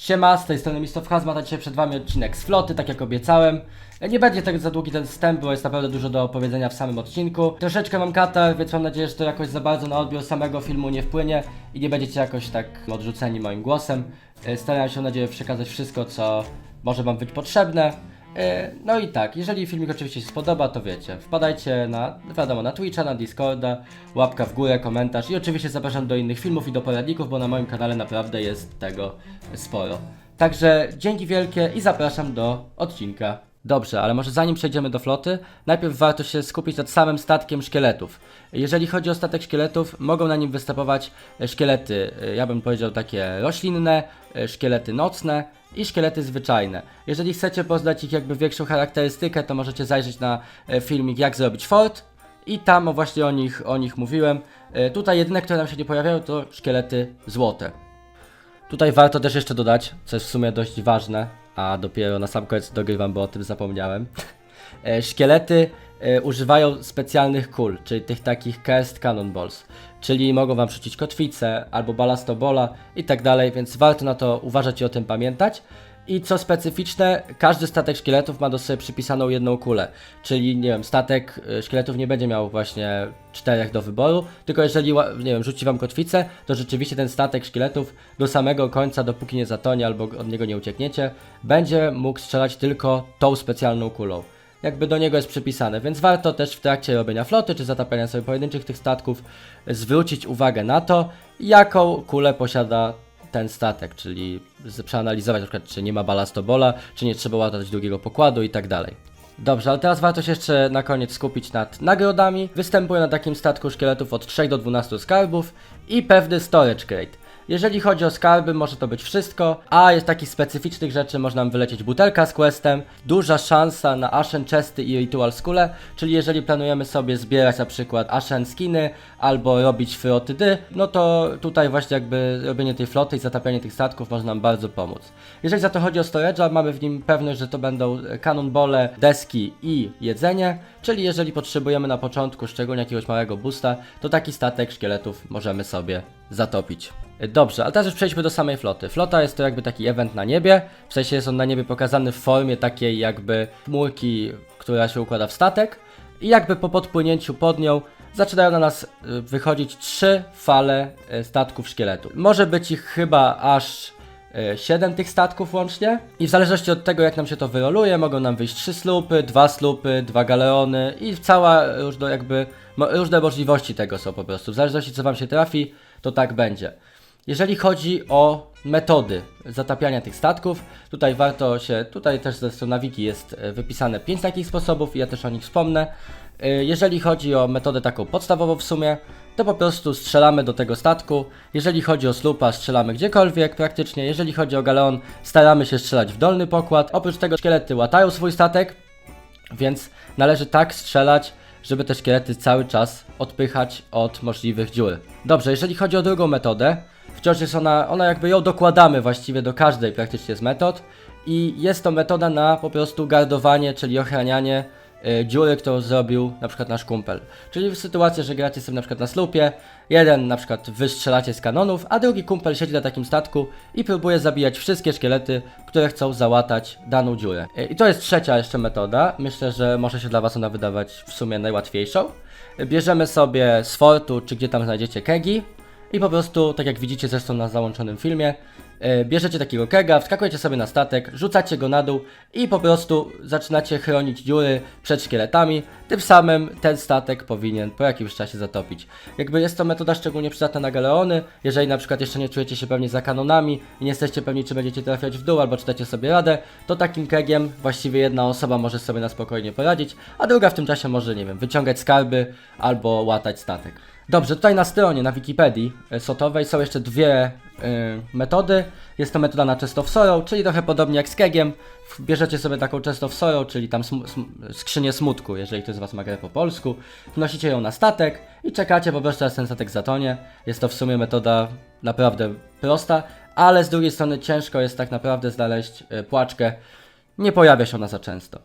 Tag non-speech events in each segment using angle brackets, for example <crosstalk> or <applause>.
Siema, z tej strony Mistow Hazmat, dzisiaj przed Wami odcinek z floty, tak jak obiecałem. Nie będzie tak za długi ten wstęp, bo jest naprawdę dużo do opowiedzenia w samym odcinku. Troszeczkę mam katar, więc mam nadzieję, że to jakoś za bardzo na odbiór samego filmu nie wpłynie i nie będziecie jakoś tak odrzuceni moim głosem. E, Staram się, mam nadzieję, przekazać wszystko, co może Wam być potrzebne. E, No i tak, jeżeli filmik oczywiście się spodoba, to wiecie, wpadajcie na, wiadomo, na Twitcha, na Discorda, łapka w górę, komentarz i oczywiście zapraszam do innych filmów i do poradników, bo na moim kanale naprawdę jest tego sporo. Także dzięki wielkie i zapraszam do odcinka. Dobrze, ale może zanim przejdziemy do floty, najpierw warto się skupić nad samym statkiem szkieletów. Jeżeli chodzi o statek szkieletów, mogą na nim występować szkielety, e, ja bym powiedział takie roślinne, e, szkielety nocne i szkielety zwyczajne. Jeżeli chcecie poznać ich jakby większą charakterystykę, to możecie zajrzeć na e, filmik jak zrobić fort i tam właśnie o nich, o nich mówiłem. E, Tutaj jedyne, które nam się nie pojawiają to szkielety złote. Tutaj warto też jeszcze dodać, co jest w sumie dość ważne, a dopiero na sam koniec dogrywam, bo o tym zapomniałem. <laughs> E, Szkielety e, używają specjalnych kul, czyli tych takich cast cannonballs, czyli mogą wam rzucić kotwicę albo balastobola i tak dalej, więc warto na to uważać i o tym pamiętać. I co specyficzne, każdy statek szkieletów ma do sobie przypisaną jedną kulę. Czyli, nie wiem, statek y, szkieletów nie będzie miał właśnie czterech do wyboru, tylko jeżeli, nie wiem, rzuci wam kotwicę, to rzeczywiście ten statek szkieletów do samego końca, dopóki nie zatonie albo od niego nie uciekniecie, będzie mógł strzelać tylko tą specjalną kulą. Jakby do niego jest przypisane, więc warto też w trakcie robienia floty czy zatapiania sobie pojedynczych tych statków zwrócić uwagę na to, jaką kulę posiada ten statek, czyli przeanalizować na przykład, czy nie ma balastobola, czy nie trzeba ładować drugiego pokładu i tak dalej. Dobrze, ale teraz warto się jeszcze na koniec skupić nad nagrodami. Występuje na takim statku szkieletów od 3 do 12 skarbów i pewny storage crate. Jeżeli chodzi o skarby, może to być wszystko, a jest takich specyficznych rzeczy, można wylecieć butelka z questem, duża szansa na Ashen Chesty i Ritual Skule, czyli jeżeli planujemy sobie zbierać na przykład Ashen Skiny albo robić floty dy, no to tutaj właśnie jakby robienie tej floty i zatapianie tych statków może nam bardzo pomóc. Jeżeli za to chodzi o storage'a, mamy w nim pewność, że to będą cannonbole, deski i jedzenie, czyli jeżeli potrzebujemy na początku szczególnie jakiegoś małego boosta, to taki statek szkieletów możemy sobie zatopić. Dobrze, ale teraz już przejdźmy do samej floty. Flota jest to jakby taki event na niebie, w sensie jest on na niebie pokazany w formie takiej jakby chmurki, która się układa w statek i jakby po podpłynięciu pod nią zaczynają na nas y, wychodzić trzy fale y, statków szkieletów. Może być ich chyba aż 7 tych statków łącznie i w zależności od tego jak nam się to wyroluje mogą nam wyjść 3 slupy, 2 slupy, 2 galeony i cała różno jakby różne możliwości tego są po prostu. W zależności co wam się trafi to tak będzie. Jeżeli chodzi o metody zatapiania tych statków, tutaj warto się, tutaj też na wiki jest e, wypisane 5 takich sposobów ja też o nich wspomnę. E, Jeżeli chodzi o metodę taką podstawową w sumie, to po prostu strzelamy do tego statku. Jeżeli chodzi o slupa, strzelamy gdziekolwiek praktycznie. Jeżeli chodzi o galeon, staramy się strzelać w dolny pokład. Oprócz tego szkielety łatają swój statek, więc należy tak strzelać, żeby te szkielety cały czas odpychać od możliwych dziur. Dobrze, jeżeli chodzi o drugą metodę, wciąż jest ona, ona jakby ją dokładamy właściwie do każdej praktycznie z metod i jest to metoda na po prostu gardowanie, czyli ochranianie y, dziury, którą zrobił na przykład nasz kumpel. Czyli w sytuacji, że gracie sobie na przykład na slupie, jeden na przykład wystrzelacie z kanonów, a drugi kumpel siedzi na takim statku i próbuje zabijać wszystkie szkielety, które chcą załatać daną dziurę. Y, I to jest trzecia jeszcze metoda. Myślę, że może się dla Was ona wydawać w sumie najłatwiejszą. Y, Bierzemy sobie z fortu, czy gdzie tam znajdziecie kegi, i po prostu, tak jak widzicie zresztą na załączonym filmie, e, bierzecie takiego kega, wskakujecie sobie na statek, rzucacie go na dół i po prostu zaczynacie chronić dziury przed szkieletami. Tym samym ten statek powinien po jakimś czasie zatopić. Jakby jest to metoda szczególnie przydatna na galeony, jeżeli na przykład jeszcze nie czujecie się pewnie za kanonami i nie jesteście pewni czy będziecie trafiać w dół albo czy dacie sobie radę, to takim kegiem właściwie jedna osoba może sobie na spokojnie poradzić, a druga w tym czasie może, nie wiem, wyciągać skarby albo łatać statek. Dobrze, tutaj na stronie, na Wikipedii e, sotowej są jeszcze dwie y, metody. Jest to metoda na chest of sorrow, czyli trochę podobnie jak z kegiem. W- Bierzecie sobie taką chest of sorrow, czyli tam sm sm skrzynię smutku, jeżeli ktoś z Was ma grę po polsku. Wnosicie ją na statek i czekacie po prostu aż ten statek zatonie. Jest to w sumie metoda naprawdę prosta, ale z drugiej strony ciężko jest tak naprawdę znaleźć y, płaczkę. Nie pojawia się ona za często.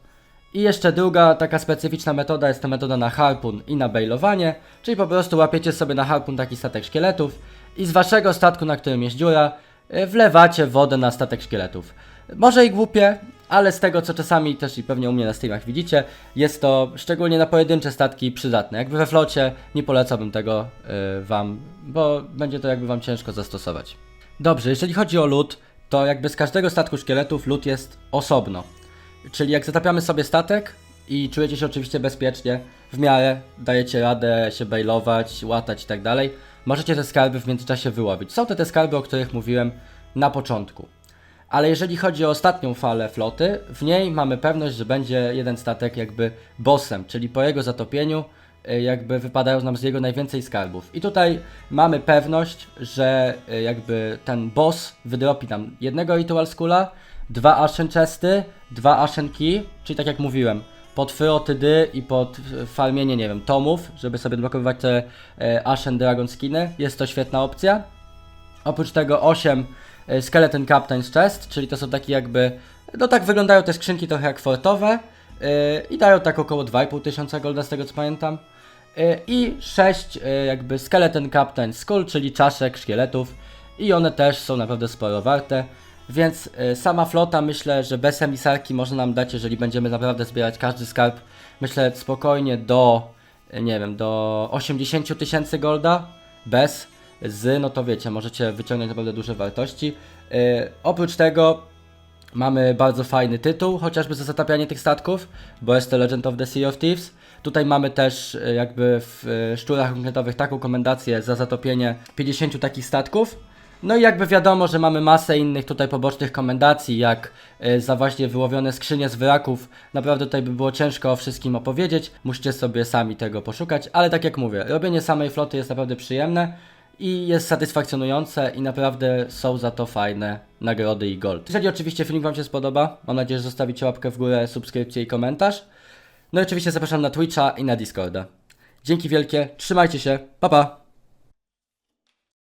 I jeszcze druga taka specyficzna metoda jest to metoda na harpun i na bailowanie, czyli po prostu łapiecie sobie na harpun taki statek szkieletów i z waszego statku, na którym jest dziura, y, wlewacie wodę na statek szkieletów. Może i głupie, ale z tego co czasami też i pewnie u mnie na streamach widzicie, jest to szczególnie na pojedyncze statki przydatne. Jakby we flocie nie polecałbym tego y, wam, bo będzie to jakby wam ciężko zastosować. Dobrze, jeżeli chodzi o lód, to jakby z każdego statku szkieletów lód jest osobno. Czyli jak zatapiamy sobie statek i czujecie się oczywiście bezpiecznie, w miarę dajecie radę się bailować, łatać i tak dalej, możecie te skarby w międzyczasie wyłowić. Są to te skarby, o których mówiłem na początku. Ale jeżeli chodzi o ostatnią falę floty, w niej mamy pewność, że będzie jeden statek jakby bossem, czyli po jego zatopieniu y, jakby wypadają nam z jego najwięcej skarbów. I tutaj mamy pewność, że y, jakby ten boss wydropi nam jednego Ritual Skula, dwa Ashen Chesty, dwa Ashen Key, czyli tak jak mówiłem, pod Fyotydy i pod y, farmienie, nie wiem, tomów, żeby sobie odblokowywać te y, Ashen Dragon Skiny. Jest to świetna opcja. Oprócz tego 8 y, Skeleton Captain's Chest, czyli to są takie jakby, no tak wyglądają te skrzynki trochę jak fortowe yy, i dają tak około 2,5 tysiąca golda z tego co pamiętam. Yy, I 6 yy, jakby Skeleton Captain Skull, czyli czaszek szkieletów i one też są naprawdę sporo warte. Więc yy, sama flota myślę, że bez emisarki może nam dać, jeżeli będziemy naprawdę zbierać każdy skarb, myślę spokojnie do, yy, nie wiem, do 80 000 tysięcy golda bez z, no to wiecie, możecie wyciągnąć naprawdę duże wartości. Yy, oprócz tego mamy bardzo fajny tytuł, chociażby za zatapianie tych statków, bo jest to Legend of the Sea of Thieves. Tutaj mamy też jakby w szczurach konkretowych taką komendację za zatopienie 50 takich statków. No i jakby wiadomo, że mamy masę innych tutaj pobocznych komendacji, jak y, za właśnie wyłowione skrzynie z wraków. Naprawdę tutaj by było ciężko o wszystkim opowiedzieć, musicie sobie sami tego poszukać, ale tak jak mówię, robienie samej floty jest naprawdę przyjemne i jest satysfakcjonujące i naprawdę są za to fajne nagrody i gold. Jeżeli oczywiście filmik Wam się spodoba, mam nadzieję, że zostawicie łapkę w górę, subskrypcję i komentarz. No i oczywiście zapraszam na Twitcha i na Discorda. Dzięki wielkie, trzymajcie się, pa pa!